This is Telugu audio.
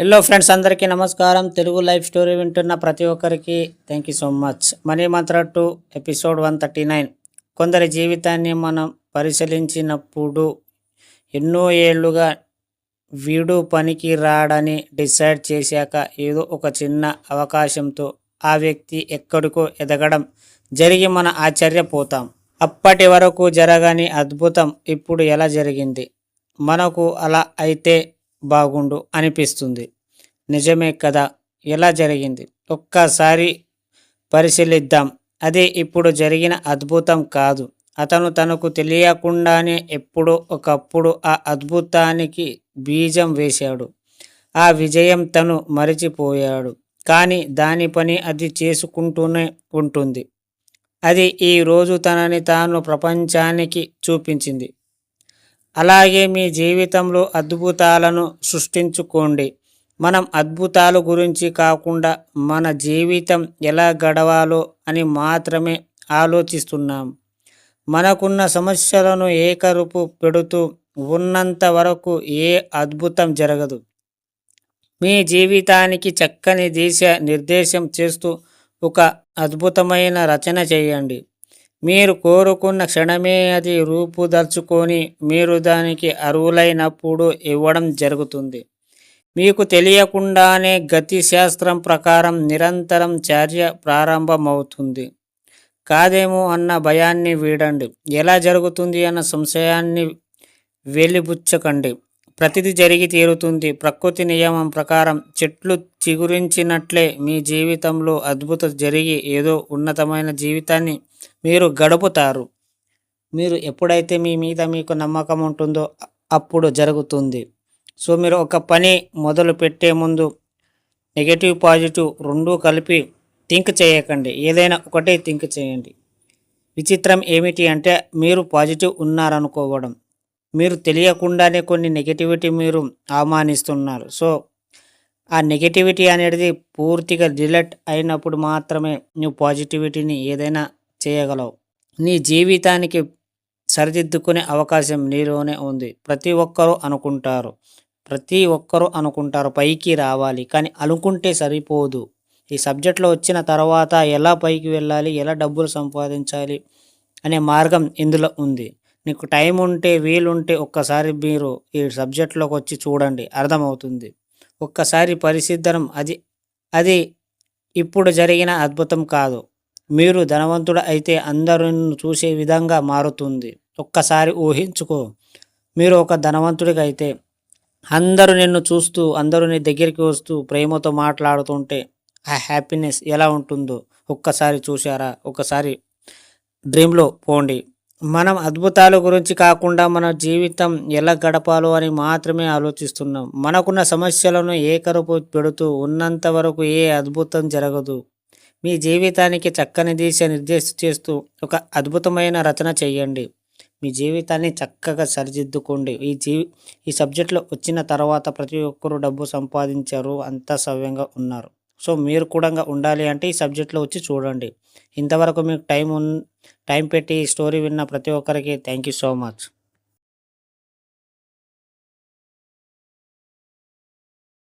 హలో ఫ్రెండ్స్ అందరికీ నమస్కారం. తెలుగు లైఫ్ స్టోరీ వింటున్న ప్రతి ఒక్కరికి thank you so much money Mantra two episode one thirty nine కొందరి జీవితాన్ని మనం పరిశీలించినప్పుడు ఎన్నో ఏళ్ళుగా వీడు పనికి రాడని డిసైడ్ చేశాక ఏదో ఒక చిన్న అవకాశంతో ఆ వ్యక్తి ఎక్కడికో ఎదగడం జరిగి మన ఆశ్చర్యపోతాం. అప్పటి వరకు జరగని అద్భుతం ఇప్పుడు ఎలా జరిగింది? మనకు అలా అయితే బాగుండు అనిపిస్తుంది. నిజమే కదా? ఎలా జరిగింది? ఒక్కసారి పరిశీలిద్దాం. అదే ఇప్పుడు జరిగిన అద్భుతం కాదు. అతను తనకు తెలియకుండానే ఎప్పుడో ఒకప్పుడు ఆ అద్భుతానికి బీజం వేశాడు. ఆ విజయం తను మరిచిపోయాడు. కానీ దాని పని అది చేసుకుంటూనే ఉంటుంది. అది ఈ రోజు తనని తాను ప్రపంచానికి చూపించింది. అలాగే మీ జీవితంలో అద్భుతాలను సృష్టించుకోండి. మనం అద్భుతాల గురించి కాకుండా మన జీవితం ఎలా గడవాలో అని మాత్రమే ఆలోచిస్తున్నాం. మనకున్న సమస్యలను ఏకరుపు పెడుతూ ఉన్నంత వరకు ఏ అద్భుతం జరగదు. మీ జీవితానికి చక్కని దిశ నిర్దేశం చేస్తూ ఒక అద్భుతమైన రచన చేయండి. మీరు కోరుకున్న క్షణమే అది రూపుదర్చుకొని మీరు దానికి అరువులైనప్పుడు ఇవ్వడం జరుగుతుంది. మీకు తెలియకుండానే గతి శాస్త్రం ప్రకారం నిరంతరం చర్య ప్రారంభమవుతుంది. కాదేమో అన్న భయాన్ని వీడండి. ఎలా జరుగుతుంది అన్న సంశయాన్ని వెలిబుచ్చకండి. ప్రతిదీ జరిగి తీరుతుంది. ప్రకృతి నియమం ప్రకారం చెట్లు చిగురించినట్లే మీ జీవితంలో అద్భుతం జరిగి ఏదో ఉన్నతమైన జీవితాన్ని మీరు గడుపుతారు. మీరు ఎప్పుడైతే మీ మీద మీకు నమ్మకం ఉంటుందో అప్పుడు జరుగుతుంది. సో మీరు ఒక పని మొదలు పెట్టే ముందు నెగటివ్ పాజిటివ్ రెండూ కలిపి థింక్ చేయకండి. ఏదైనా ఒకటే థింక్ చేయండి. విచిత్రం ఏమిటి అంటే మీరు పాజిటివ్ ఉన్నారనుకోవడం. మీరు తెలియకుండానే కొన్ని నెగటివిటీ మీరు అవమానిస్తున్నారు. సో ఆ నెగటివిటీ అనేది పూర్తిగా డిలెట్ అయినప్పుడు మాత్రమే నువ్వు పాజిటివిటీని ఏదైనా చేయగలవు. నీ జీవితానికి సరిదిద్దుకునే అవకాశం నీలోనే ఉంది. ప్రతి ఒక్కరూ అనుకుంటారు. ప్రతి ఒక్కరూ అనుకుంటారు పైకి రావాలి. కానీ అనుకుంటే సరిపోదు. ఈ సబ్జెక్ట్లో వచ్చిన తర్వాత ఎలా పైకి వెళ్ళాలి? ఎలా డబ్బులు సంపాదించాలి? అనే మార్గం ఇందులో ఉంది. నీకు టైం ఉంటే వీలుంటే ఒక్కసారి మీరు ఈ సబ్జెక్ట్లోకి వచ్చి చూడండి. అర్థమవుతుంది. ఒక్కసారి పరిశుద్ధం అది అది ఇప్పుడు జరిగిన అద్భుతం కాదు. మీరు ధనవంతుడు అయితే అందరూ చూసే విధంగా మారుతుంది. ఒక్కసారి ఊహించుకో. మీరు ఒక ధనవంతుడికైతే అయితే అందరూ నిన్ను చూస్తూ అందరూ నీ దగ్గరికి వస్తూ ప్రేమతో మాట్లాడుతుంటే ఆ హ్యాపీనెస్ ఎలా ఉంటుందో ఒక్కసారి చూశారా? ఒక్కసారి డ్రీమ్లో పోండి. మనం అద్భుతాల గురించి కాకుండా మన జీవితం ఎలా గడపాలో అని మాత్రమే ఆలోచిస్తున్నాం. మనకున్న సమస్యలను ఏకరుపు పెడుతూ ఉన్నంత వరకు ఏ అద్భుతం జరగదు. మీ జీవితానికి చక్కని దిశ నిర్దేశ చేస్తూ ఒక అద్భుతమైన రచన చేయండి. మీ జీవితాన్ని చక్కగా సరిదిద్దుకోండి. ఈ జీ ఈ సబ్జెక్టులో వచ్చిన తర్వాత ప్రతి ఒక్కరూ డబ్బు సంపాదించారు అంతా సవ్యంగా ఉన్నారు. సో మీరు కూడా ఉండాలి అంటే ఈ సబ్జెక్ట్లో వచ్చి చూడండి. ఇంతవరకు మీకు టైం ఉన్ టైం పెట్టి ఈ స్టోరీ విన్న ప్రతి ఒక్కరికి థ్యాంక్ యూ సో మచ్.